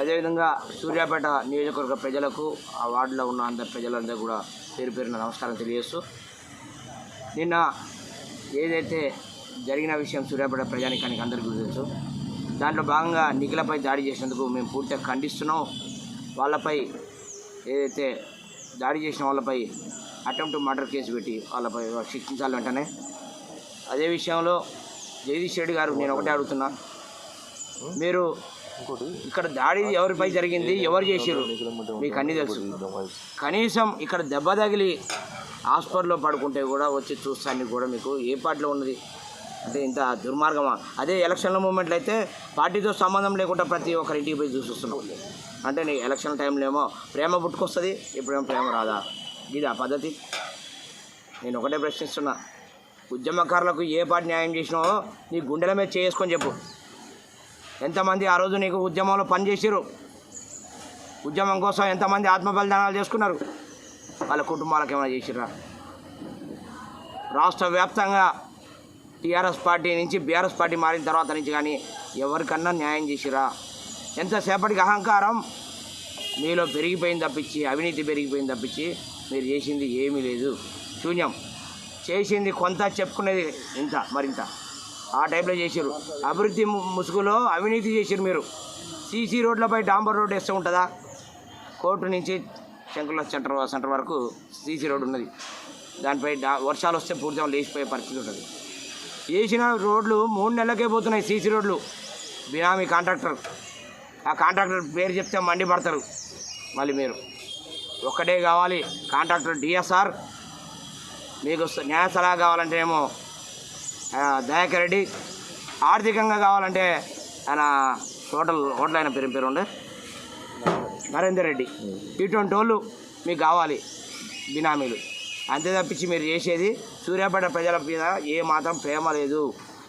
అదేవిధంగా సూర్యాపేట నియోజకవర్గ ప్రజలకు ఆ వార్డులో ఉన్న అందరి ప్రజలందరూ కూడా పేరు పేరున నమస్కారం తెలియజేస్తూ నిన్న ఏదైతే జరిగిన విషయం సూర్యాపేట ప్రజానికానికి అందరికీ తెలుసు దాంట్లో భాగంగా నిఖిలపై దాడి చేసినందుకు మేము పూర్తిగా ఖండిస్తున్నాం. వాళ్ళపై ఏదైతే దాడి చేసిన వాళ్ళపై అటెంప్ట్ మర్డర్ కేసు పెట్టి వాళ్ళపై శిక్షించాలి వెంటనే. అదే విషయంలో జగదీష్ రెడ్డి గారు నేను ఒకటే అడుగుతున్నా. మీరు ఇక్కడ దాడి ఎవరిపై జరిగింది ఎవరు చేసారు మీకు అన్నీ తెలుసు. కనీసం ఇక్కడ దెబ్బ తగిలి హాస్పిటల్లో పడుకుంటే కూడా వచ్చి చూస్తానికి కూడా మీకు ఏ పార్టీలో ఉన్నది? అంటే ఇంత దుర్మార్గమా? అదే ఎలక్షన్ల మూమెంట్లో అయితే పార్టీతో సంబంధం లేకుండా ప్రతి ఒక్కరి ఇంటికి పోయి చూసి వస్తున్నాం అంటే నీ ఎలక్షన్ టైంలో ఏమో ప్రేమ పుట్టుకొస్తుంది ఇప్పుడేమో ప్రేమ రాదా? ఇది ఆ పద్ధతి. నేను ఒకటే ప్రశ్నిస్తున్నా. ఉద్యమకారులకు ఏ పార్టీ న్యాయం చేసినావో నీ గుండెల మీద చేసుకొని చెప్పు. ఎంతమంది ఆ రోజు నీకు ఉద్యమంలో పనిచేసారు ఉద్యమం కోసం ఎంతమంది ఆత్మ బలిదానాలు చేసుకున్నారు? వాళ్ళ కుటుంబాలకు ఏమైనా చేసిర్రా? రాష్ట్ర వ్యాప్తంగా టీఆర్ఎస్ పార్టీ నుంచి బీఆర్ఎస్ పార్టీ మారిన తర్వాత నుంచి కానీ ఎవరికన్నా న్యాయం చేసిరా ఎంతసేపటికి అహంకారం? మీలో పెరిగిపోయింది తప్పించి అవినీతి పెరిగిపోయింది తప్పించి మీరు చేసింది ఏమీ లేదు. శూన్యం. చేసింది కొంత చెప్పుకునేది ఇంత మరింత. ఆ టైప్లో చేశారు అభివృద్ధి ముసుగులో అవినీతి చేశారు మీరు. సీసీ రోడ్లపై డాంబర్ రోడ్ వేస్తూ ఉంటుందా? కోర్టు నుంచి శంకుల సెంటర్ సెంటర్ వరకు సీసీ రోడ్ ఉన్నది. దానిపై డా వర్షాలు వస్తే పూర్తిగా లేచిపోయే పరిస్థితి ఉంటుంది వేసిన రోడ్లు మూడు నెలలకే పోతున్నాయి సీసీ రోడ్లు. బినామీ కాంట్రాక్టర్. ఆ కాంట్రాక్టర్ పేరు చెప్తే మండి పడతారు మళ్ళీ మీరు. ఒక్కటే కావాలి కాంట్రాక్టర్ డిఎస్ఆర్. మీకు న్యాయ సలహా కావాలంటే ఏమో దయాకర్ రెడ్డి. ఆర్థికంగా కావాలంటే ఆయన హోటల్ హోటల్ ఆయన పేరు పేరు ఉండే. నరేందర్ రెడ్డి. ఇటువంటి వాళ్ళు మీకు కావాలి బినామీలు. అంతే తప్పించి మీరు చేసేది సూర్యాపేట ప్రజల మీద ఏ మాత్రం ప్రేమ లేదు.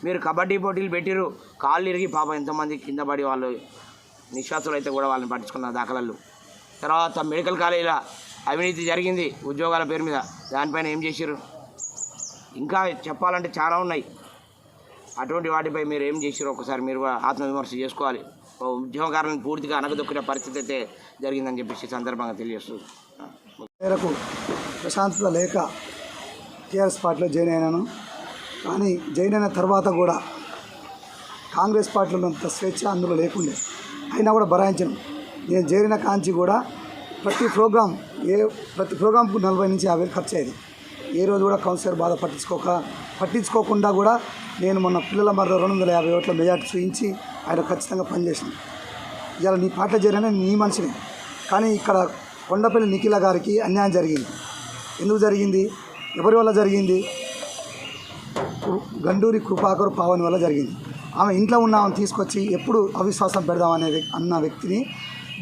మీరు కబడ్డీ పోటీలు పెట్టిరు కాళ్ళు ఇరిగి పాపం ఎంతమంది కింద పడి వాళ్ళు నిశ్వాసులు అయితే కూడా వాళ్ళని పట్టించుకున్న దాఖలలు. తర్వాత మెడికల్ కాలేజీలో అవినీతి జరిగింది ఉద్యోగాల పేరు మీద. దానిపైన ఏం చేసిర్రు? ఇంకా చెప్పాలంటే చాలా ఉన్నాయి. అటువంటి వాటిపై మీరు ఏం చేసారో ఒకసారి మీరు ఆత్మవిమర్శ చేసుకోవాలి. ఓ పూర్తిగా అనగదొక్కిన పరిస్థితి అయితే జరిగిందని చెప్పేసి సందర్భంగా తెలియజేస్తుంది మేరకు ప్రశాంతత లేక టీఆర్ఎస్ పార్టీలో జాయిన్ అయినాను. కానీ జాయిన్ అయిన తర్వాత కూడా కాంగ్రెస్ పార్టీలో ఉన్నంత స్వేచ్ఛ అందులో లేకుండే. అయినా కూడా భరాయించను నేను చేరిన కాంచి కూడా ప్రతి ప్రోగ్రాం ఏ ప్రతి ప్రోగ్రాంకు నలభై నుంచి యాభై వేలు ఖర్చు అయ్యేది. ఏ రోజు కూడా కౌన్సిలర్ బాధ పట్టించుకోక పట్టించుకోకుండా కూడా నేను మొన్న పిల్లల మరో రెండు వందల యాభై ఓట్ల మెజార్టీ చూపించి ఆయన ఖచ్చితంగా పనిచేసింది. ఇలా నీ పాటలో చేరిన నీ మనిషిని. కానీ ఇక్కడ కొండపల్లి నిఖిల గారికి అన్యాయం జరిగింది. ఎందుకు జరిగింది? ఎవరి వల్ల జరిగింది? గండూరి కృపాకర్ పావని వల్ల జరిగింది. ఆమె ఇంట్లో ఉన్న ఆమెను తీసుకొచ్చి ఎప్పుడు అవిశ్వాసం పెడదాం అనే అన్న వ్యక్తిని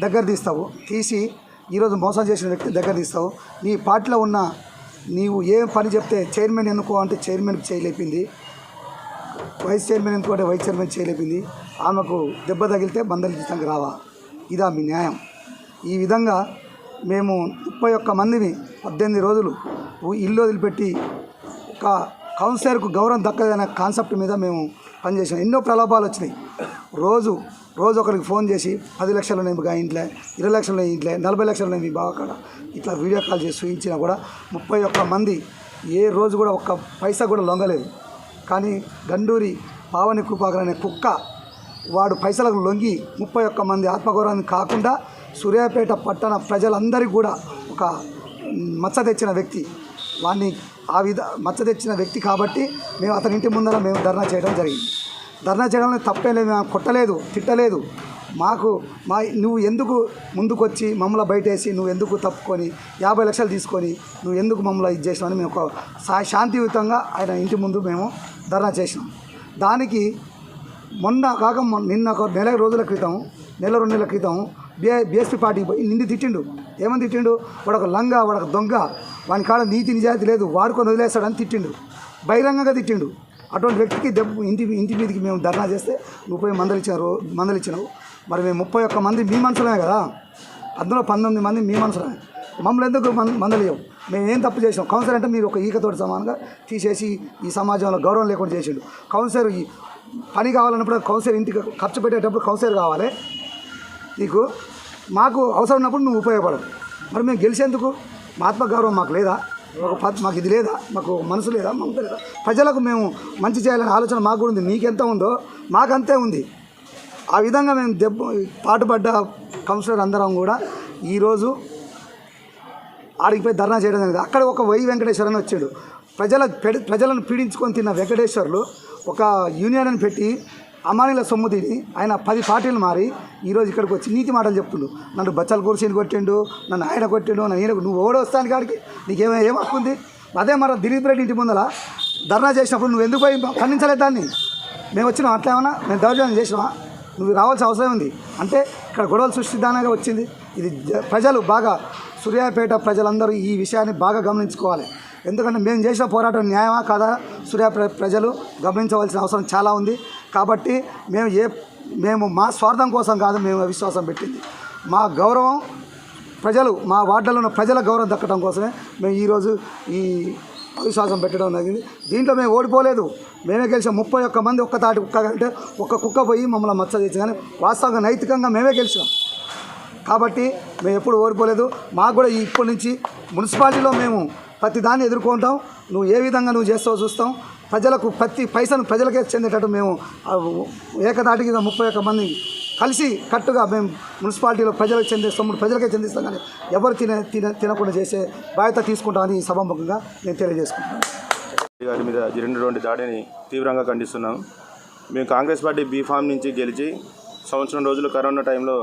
దగ్గర తీస్తావు. తీసి ఈరోజు మోసం చేసిన వ్యక్తి దగ్గర తీస్తావు. నీ పార్టీలో ఉన్న నీవు ఏం పని చెప్తే చైర్మన్ ఎన్నుకో అంటే చైర్మన్కి చేయలేపింది వైస్ చైర్మన్ ఇంకోటి వైస్ చైర్మన్ చేయలేపింది. ఆమెకు దెబ్బ తగిలితే బందలు జీతంకి రావా. ఇదా మీ న్యాయం. ఈ విధంగా మేము ముప్పై ఒక్క మందిని పద్దెనిమిది రోజులు ఇల్లు వదిలిపెట్టి ఒక కౌన్సిలర్కు గౌరవం దక్కదనే కాన్సెప్ట్ మీద మేము పనిచేసాం ఎన్నో ప్రలోభాలు వచ్చినాయి. రోజు రోజు ఒకరికి ఫోన్ చేసి పది లక్షలు నేను మీ ఇంట్లో ఇరవై లక్షలు ఉన్నాయి ఇంట్లో నలభై లక్షలు నేను మీ బావకాడ ఇట్లా వీడియో కాల్ చేసి చూపించినా కూడా ముప్పై ఒక్క మంది ఏ రోజు కూడా ఒక్క పైసా కూడా లొంగలేదు. కానీ గండూరి పావని కృపాకర్ అనే కుక్క వాడు పైసలకు లొంగి ముప్పై ఒక్క మంది ఆత్మగౌరవాన్ని కాకుండా సూర్యాపేట పట్టణ ప్రజలందరికీ కూడా ఒక మచ్చ తెచ్చిన వ్యక్తి. వాడిని ఆ విధ మచ్చ తెచ్చిన వ్యక్తి కాబట్టి మేము అతని ఇంటి ముందర మేము ధర్నా చేయడం జరిగింది. ధర్నా చేయడంలో తప్పేం లేదు మేము కొట్టలేదు తిట్టలేదు. మాకు మా నువ్వు ఎందుకు ముందుకొచ్చి మమ్మల్ని బయటేసి నువ్వు ఎందుకు తప్పుకొని యాభై లక్షలు తీసుకొని నువ్వు ఎందుకు మమ్మల్ని ఇది చేసినావని మేము ఒక శాంతియుతంగా ఆయన ఇంటి ముందు మేము ధర్నా చేసినాం. దానికి మొన్న కాక నిన్న ఒక నెల రోజుల క్రితం నెల రెండు నెలల క్రితం బిఏ బీఎస్పీ పార్టీకి పోయి నిండి తిట్టిండు. ఏమని తిట్టిండు? వాడు ఒక లంగ వాడు ఒక దొంగ. వాని కాడ నీతి నిజాయితీ లేదు వాడుకొని వదిలేస్తాడని తిట్టిండు. బహిరంగంగా తిట్టిండు. అటువంటి వ్యక్తికి దెబ్బ ఇంటి ఇంటి మీదకి మేము ధర్నా చేస్తే ముప్పై పోయి మందలిచ్చారు మందలిచ్చినావు మరి మేము ముప్పై ఒక్క మంది మీ మనుషులమే కదా? అందులో పంతొమ్మిది మంది మీ మనుషులమే మమ్మల్ని ఎందుకు మం మందలియవు మేము ఏం తప్పు చేసాం కౌన్సిలర్ అంటే మీరు ఒక ఈకతోటి సమానంగా తీసేసి ఈ సమాజంలో గౌరవం లేకుండా చేసిండు. కౌన్సిలర్ ఈ పని కావాలన్నప్పుడు కౌన్సిలర్ ఇంటికి ఖర్చు పెట్టేటప్పుడు కౌన్సిలర్ కావాలి. నీకు మాకు అవసరం ఉన్నప్పుడు నువ్వు ఉపయోగపడవు. మరి మేము గెలిచేందుకు మా ఆత్మగౌరవం మాకు లేదా? ఒక మాకు ఇది లేదా? మాకు మనసు లేదా? మమత లేదా ప్రజలకు మేము మంచి చేయాలనే ఆలోచన మాకు కూడా ఉంది. నీకెంత ఉందో మాకంతే ఉంది. ఆ విధంగా మేము దెబ్బ పాటుపడ్డ కౌన్సిలర్ అందరం కూడా ఈరోజు ఆడికి పోయి ధర్నా చేయడం జరిగింది. అక్కడ ఒక వై వెంకటేశ్వర అని వచ్చాడు. ప్రజల పెడ- ప్రజలను పీడించుకొని తిన్న వెంకటేశ్వర్లు ఒక యూనియన్ అని పెట్టి అమానీల సొమ్ము తిని ఆయన పది పార్టీలు మారి ఈరోజు ఇక్కడికి వచ్చి నీతి మాటలు చెప్తుండు. నన్ను బచ్చల కూర్చొని కొట్టిండు నన్ను ఆయన కొట్టిండు నన్ను ఈయన నువ్వు ఓడొస్తాను కాడికి నీకేమో ఏం ఉంది? అదే మరి దిలీప్ రెడ్డి ఇంటి ముందల ధర్నా చేసినప్పుడు నువ్వు ఎందుకు పోయి ఖండించలేదు దాన్ని? మేము వచ్చినాం అట్లా ఏమన్నా? మేము దౌర్జన్యం చేసినా నువ్వు రావాల్సిన అవసరం ఉంది అంటే ఇక్కడ గొడవలు సృష్టిదానంగా వచ్చింది. ఇది జ- ప్రజలు బాగా సూర్యాపేట ప్రజలందరూ ఈ విషయాన్ని బాగా గమనించుకోవాలి. ఎందుకంటే మేము చేసిన పోరాటం న్యాయమా కాదా? సూర్యాపేట ప్రజలు గమనించవలసిన అవసరం చాలా ఉంది. కాబట్టి మేము ఏ మేము మా స్వార్థం కోసం కాదు మేము విశ్వాసం పెట్టింది. మా గౌరవం ప్రజలు మా వార్డులో ఉన్న ప్రజల గౌరవం దక్కడం కోసమే మేము ఈరోజు ఈ అవిశ్వాసం పెట్టడం జరిగింది. దీంట్లో మేము ఓడిపోలేదు. మేమే గెలిచాం. ముప్పై ఒక్క మంది ఒక్క తాటి కుక్క అంటే ఒక్క కుక్క పోయి మమ్మల్ని మచ్చ తెచ్చి కానీ వాస్తవంగా నైతికంగా మేమే గెలిచాం. కాబట్టి మేము ఎప్పుడు ఓడిపోలేదు మాకు కూడా ఈ ఇప్పటి నుంచి మున్సిపాలిటీలో మేము ప్రతి దాన్ని ఎదుర్కొంటాం. నువ్వు ఏ విధంగా నువ్వు చేస్తావో చూస్తాం. ప్రజలకు ప్రతి పైసను ప్రజలకే చెందేటట్టు మేము ఆ ముప్పై ఒక్క మంది కలిసి కట్టుగా మేము మున్సిపాలిటీలో ప్రజలకు చెందే సొమ్ముడు ప్రజలకే చెందిస్తాం. కానీ ఎవరు తినే తిన తినకుండా చేసే బాధ్యత తీసుకుంటామని ఈ సభాముఖంగా నేను తెలియజేసుకుంటాను గారి మీద జరిగినటువంటి దాడిని తీవ్రంగా ఖండిస్తున్నాం. మేము కాంగ్రెస్ పార్టీ బీఫామ్ నుంచి గెలిచి సంవత్సరం రోజులు కరోనా టైంలో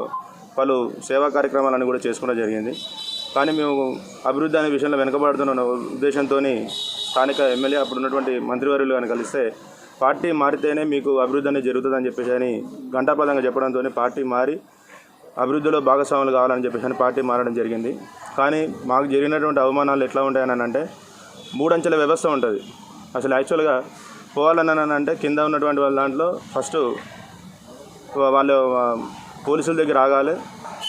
పలు సేవా కార్యక్రమాలను కూడా చేసుకోవడం జరిగింది. కానీ మేము అభివృద్ధి అనే విషయంలో వెనుకబడుతున్న ఉద్దేశంతో స్థానిక ఎమ్మెల్యే అప్పుడు ఉన్నటువంటి మంత్రివర్యులు కానీ కలిస్తే పార్టీ మారితేనే మీకు అభివృద్ధి అనేది జరుగుతుందని చెప్పేసి అని గంటాపదంగా చెప్పడంతో పార్టీ మారి అభివృద్ధిలో భాగస్వాములు కావాలని చెప్పేసి అని పార్టీ మారడం జరిగింది. కానీ మాకు జరిగినటువంటి అవమానాలు ఎట్లా ఉంటాయని అంటే మూడంచెల వ్యవస్థ ఉంటుంది. అసలు యాక్చువల్గా పోవాలని అంటే కింద ఉన్నటువంటి వాళ్ళ దాంట్లో ఫస్ట్ వాళ్ళు పోలీసుల దగ్గర ఆగాలి.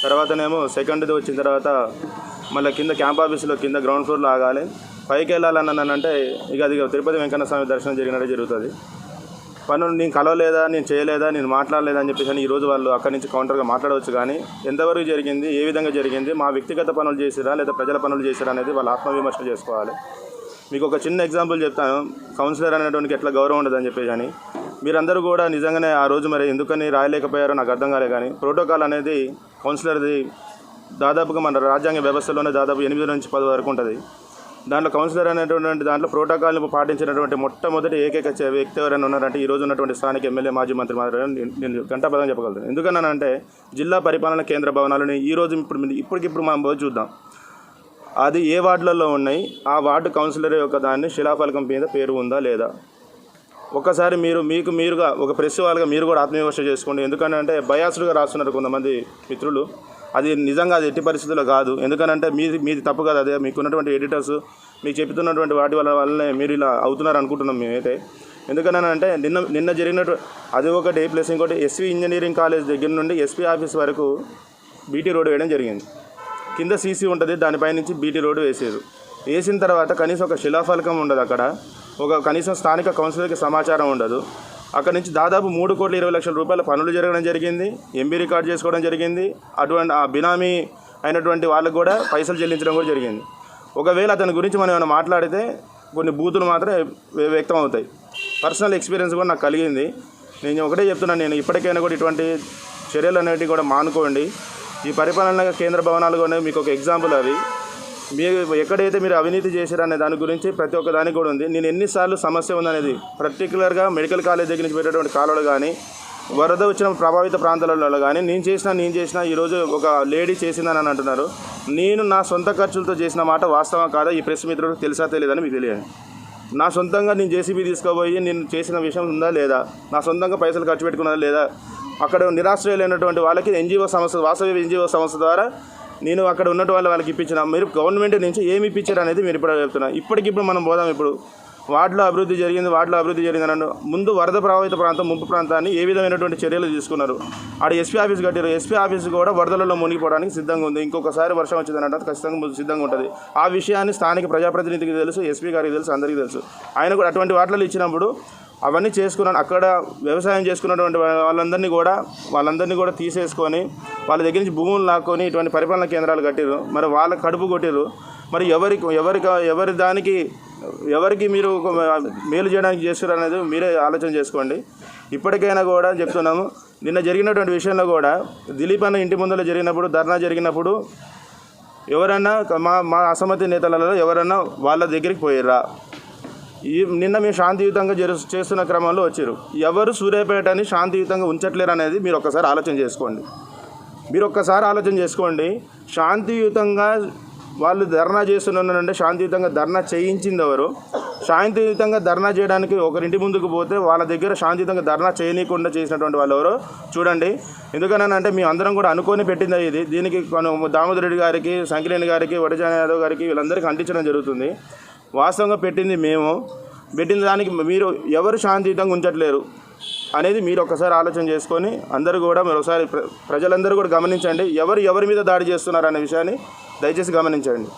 తర్వాతనేమో సెకండ్ది వచ్చిన తర్వాత మళ్ళీ కింద క్యాంప్ ఆఫీస్లో కింద గ్రౌండ్ ఫ్లోర్లో ఆగాలి. పైకి వెళ్ళాలని అంటే ఇక అది తిరుపతి వెంకన్న స్వామి దర్శనం జరిగినట్టే జరుగుతుంది. పనులు నేను కలవలేదా నేను చేయలేదా నేను మాట్లాడలేదా అని చెప్పేసి ఈరోజు వాళ్ళు అక్కడి నుంచి కౌంటర్గా మాట్లాడవచ్చు కానీ ఎంతవరకు జరిగింది ఏ విధంగా జరిగింది మా వ్యక్తిగత పనులు చేసిరా లేదా ప్రజల పనులు చేసిరా అనేది వాళ్ళు ఆత్మవిమర్శ చేసుకోవాలి. మీకు ఒక చిన్న ఎగ్జాంపుల్ చెప్తాను. కౌన్సిలర్ అనేటువంటి ఎట్లా గౌరవం ఉండదని చెప్పేసి అని. మీరందరూ కూడా నిజంగానే ఆ రోజు మరి ఎందుకని రాయలేకపోయారో నాకు అర్థం కాలే కానీ ప్రోటోకాల్ అనేది కౌన్సిలర్ది దాదాపుగా మన రాజ్యాంగ వ్యవస్థలోనే దాదాపు ఎనిమిది నుంచి పది వరకు ఉంటుంది. దాంట్లో కౌన్సిలర్ అనేటువంటి దాంట్లో ప్రోటోకాల్ని పాటించినటువంటి మొట్టమొదటి ఏకైక వ్యక్తి ఎవరైనా ఉన్నారంటే ఈ రోజు ఉన్నటువంటి స్థానిక ఎమ్మెల్యే మాజీ మంత్రి మాత్రమే నేను- నేను గంటాపదం చెప్పగలుగుతాను. ఎందుకన్నానంటే జిల్లా పరిపాలన కేంద్ర భవనాలని ఈ రోజు ఇప్పుడు ఇప్పటికిప్పుడు మనం పోయి చూద్దాం. అది ఏ వార్డులలో ఉన్నాయి? ఆ వార్డు కౌన్సిలర్ యొక్క దాన్ని శిలాఫలకం మీద పేరు ఉందా లేదా? ఒక్కసారి మీరు మీకు మీరుగా ఒక ప్రెస్ వాళ్ళగా మీరు కూడా ఆత్మవిమర్శ చేసుకోండి. ఎందుకంటే బయాస్డ్గా రాస్తున్నారు కొంతమంది మిత్రులు. అది నిజంగా అది ఎట్టి పరిస్థితుల్లో కాదు. ఎందుకనంటే మీది మీది తప్పు కాదు అదే. మీకు ఉన్నటువంటి ఎడిటర్స్ మీకు చెప్తున్నటువంటి వాటి వల్ల వల్లనే మీరు ఇలా అవుతున్నారు అనుకుంటున్నాం మేమైతే. ఎందుకనంటే నిన్న నిన్న జరిగినట్టు అది ఒకటి ప్లస్ ఇంకోటి ఎస్వి ఇంజనీరింగ్ కాలేజ్ దగ్గర నుండి ఎస్పీ ఆఫీస్ వరకు బీటీ రోడ్ వేయడం జరిగింది. కింద సీసీ ఉంటుంది దానిపై నుంచి బీటీ రోడ్డు వేసారు. వేసిన తర్వాత కనీసం ఒక శిలాఫలకం ఉండదు అక్కడ. ఒక కనీసం స్థానిక కౌన్సిలర్కి సమాచారం ఉండదు. అక్కడ నుంచి దాదాపు మూడు కోట్ల ఇరవై లక్షల రూపాయల పనులు జరగడం జరిగింది. ఎంబీ రికార్డ్ చేసుకోవడం జరిగింది. అటువంటి ఆ బినామీ అయినటువంటి వాళ్ళకు కూడా పైసలు చెల్లించడం కూడా జరిగింది. ఒకవేళ అతని గురించి మనం ఏమైనా మాట్లాడితే కొన్ని బూతులు మాత్రం వ్యక్తం అవుతాయి పర్సనల్ ఎక్స్పీరియన్స్ కూడా నాకు కలిగింది. నేను ఒకటే చెప్తున్నాను నేను ఇప్పటికైనా కూడా ఇటువంటి చర్యలు అనేటివి కూడా మానుకోండి. ఈ పరిపాలన కేంద్ర భవనాలు కూడా మీకు ఒక ఎగ్జాంపుల్ అవి. మీరు ఎక్కడైతే మీరు అవినీతి చేశారనే దాని గురించి ప్రతి ఒక్క దానికి కూడా ఉంది. నేను ఎన్నిసార్లు సమస్య ఉందనేది పర్టికులర్గా మెడికల్ కాలేజ్ దగ్గర నుంచి పెట్టేటువంటి కాలువలు కానీ వరద వచ్చిన ప్రభావిత ప్రాంతాలలో కానీ నేను చేసిన నేను చేసిన ఈరోజు ఒక లేడీ చేసిందని అని అంటున్నారు. నేను నా సొంత ఖర్చులతో చేసిన మాట వాస్తవం కాదా? ఈ ప్రెస్ మిత్రుడు తెలుసా తెలియదని మీకు తెలియదు నా సొంతంగా నేను జేసీబీ తీసుకోబోయి నేను చేసిన విషయం ఉందా లేదా? నా సొంతంగా పైసలు ఖర్చు పెట్టుకున్నదా లేదా? అక్కడ నిరాశ్రయులైనటువంటి వాళ్ళకి ఎన్జిఓ సంస్థ వాసవి ఎన్జిఓ సంస్థ ద్వారా నేను అక్కడ ఉన్నట్టు వాళ్ళ వాళ్ళకి ఇప్పించిన. మీరు గవర్నమెంట్ నుంచి ఏమి ఇప్పించారు అనేది మీరు ఇప్పుడు చెప్తున్నా. ఇప్పటికిప్పుడు మనం పోదాం ఇప్పుడు. వార్డులో అభివృద్ధి జరిగింది వార్డులో అభివృద్ధి జరిగింది అన్న ముందు వరద ప్రభావిత ప్రాంతం ముంపు ప్రాంతాన్ని ఏ విధమైనటువంటి చర్యలు తీసుకున్నారు? ఆడ ఎస్పీ ఆఫీస్ కట్టారు. ఎస్పీ ఆఫీస్ కూడా వరదలలో మునిగిపోవడానికి సిద్ధంగా ఉంది. ఇంకొకసారి వర్షం వచ్చిందనంటే ఖచ్చితంగా సిద్ధంగా ఉంటుంది. ఆ విషయాన్ని స్థానిక ప్రజాప్రతినిధికి తెలుసు ఎస్పీ గారికి తెలుసు అందరికీ తెలుసు. ఆయన కూడా అటువంటి వాటిలో ఇచ్చినప్పుడు అవన్నీ చేసుకున్నాను. అక్కడ వ్యవసాయం చేసుకున్నటువంటి వాళ్ళందరినీ కూడా వాళ్ళందరినీ కూడా తీసేసుకొని వాళ్ళ దగ్గర నుంచి భూములు లాక్కొని ఇటువంటి పరిపాలన కేంద్రాలు కట్టిరు మరి వాళ్ళ కడుపు కొట్టిరు మరి ఎవరికి ఎవరికి ఎవరి దానికి ఎవరికి మీరు మేలు చేయడానికి చేస్తారు అనేది మీరే ఆలోచన చేసుకోండి. ఇప్పటికైనా కూడా చెప్తున్నాము నిన్న జరిగినటువంటి విషయంలో కూడా దిలీప్ అన్న ఇంటి ముందర జరిగినప్పుడు ధర్నా జరిగినప్పుడు ఎవరన్నా మా మా అసమ్మతి నేతలలో ఎవరన్నా వాళ్ళ దగ్గరికి పోయిర్రా. ఈ నిన్న మేము శాంతియుతంగా జరు చేస్తున్న క్రమంలో వచ్చారు. ఎవరు సూర్యాపేటని శాంతియుతంగా ఉంచట్లేరు అనేది మీరు ఒక్కసారి ఆలోచన చేసుకోండి. మీరు ఒక్కసారి ఆలోచన చేసుకోండి. శాంతియుతంగా వాళ్ళు ధర్నా చేస్తున్నారంటే శాంతియుతంగా ధర్నా చేయించింది ఎవరు శాంతియుతంగా ధర్నా చేయడానికి ఒకరింటి ముందుకు పోతే వాళ్ళ దగ్గర శాంతియుతంగా ధర్నా చేయనీయకుండా చేసినటువంటి వాళ్ళు ఎవరో చూడండి. ఎందుకనంటే మీ అందరం కూడా అనుకొని పెట్టింది ఇది. దీనికి కొను దామోదర్ రెడ్డి గారికి సంకిరేణి గారికి వడజాన యాదవ్ గారికి వీళ్ళందరికీ అంటించడం జరుగుతుంది. వాస్తవంగా పెట్టింది మేము. పెట్టిన దానికి మీరు ఎవరు శాంతియుతంగా ఉంచట్లేరు అనేది మీరు ఒకసారి ఆలోచన చేసుకొని అందరూ కూడా మరొకసారి ప్ర- ప్రజలందరూ కూడా గమనించండి. ఎవరు ఎవరి మీద దాడి చేస్తున్నారు అనే విషయాన్ని దయచేసి గమనించండి.